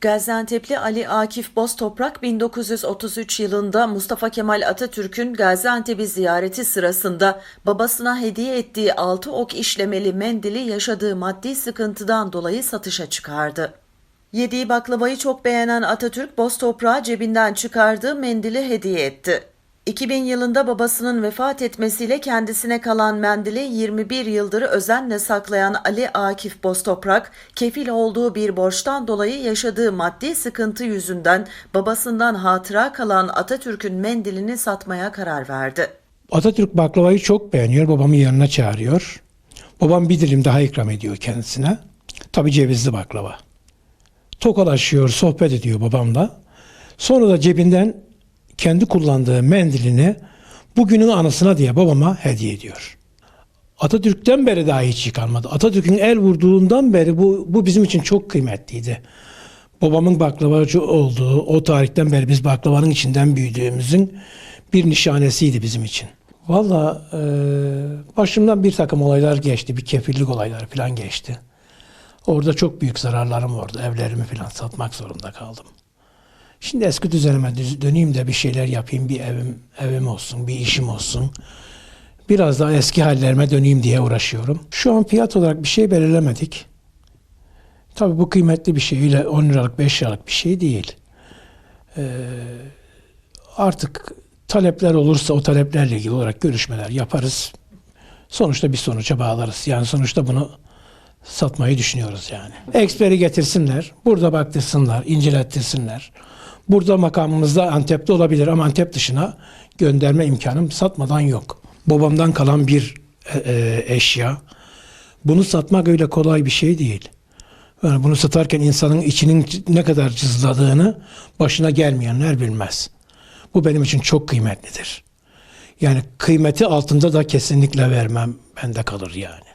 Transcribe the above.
Gaziantep'li Ali Akif Boztoprak 1933 yılında Mustafa Kemal Atatürk'ün Gaziantep'i ziyareti sırasında babasına hediye ettiği altı ok işlemeli mendili yaşadığı maddi sıkıntıdan dolayı satışa çıkardı. Yediği baklavayı çok beğenen Atatürk Boztoprak'a cebinden çıkardığı mendili hediye etti. 2000 yılında babasının vefat etmesiyle kendisine kalan mendili 21 yıldır özenle saklayan Ali Akif Boztoprak, kefil olduğu bir borçtan dolayı yaşadığı maddi sıkıntı yüzünden babasından hatıra kalan Atatürk'ün mendilini satmaya karar verdi. Atatürk baklavayı çok beğeniyor. Babamın yanına çağırıyor. Babam bir dilim daha ikram ediyor kendisine. Tabii cevizli baklava. Tokalaşıyor, sohbet ediyor babamla. Sonra da cebinden kendi kullandığı mendilini bugünün anısına diye babama hediye ediyor. Atatürk'ten beri daha hiç yıkanmadı. Atatürk'ün el vurduğundan beri bu, bu bizim için çok kıymetliydi. Babamın baklavacı olduğu o tarihten beri biz baklavanın içinden büyüdüğümüzün bir nişanesiydi bizim için. Valla e, başımdan bir takım olaylar geçti. Bir kefillik olayları falan geçti. Orada çok büyük zararlarım oldu. Evlerimi falan satmak zorunda kaldım. Şimdi eski düzenime düz- döneyim de bir şeyler yapayım. Bir evim evim olsun, bir işim olsun. Biraz daha eski hallerime döneyim diye uğraşıyorum. Şu an fiyat olarak bir şey belirlemedik. Tabii bu kıymetli bir şey. Öyle 10 liralık 5 liralık bir şey değil. Ee, artık talepler olursa o taleplerle ilgili olarak görüşmeler yaparız. Sonuçta bir sonuca bağlarız. Yani sonuçta bunu satmayı düşünüyoruz yani. Eksperi getirsinler, burada baktırsınlar, incelettirsinler. Burada makamımızda Antep'te olabilir ama Antep dışına gönderme imkanım satmadan yok. Babamdan kalan bir e, e, eşya. Bunu satmak öyle kolay bir şey değil. Yani bunu satarken insanın içinin ne kadar cızladığını başına gelmeyenler bilmez. Bu benim için çok kıymetlidir. Yani kıymeti altında da kesinlikle vermem bende kalır yani.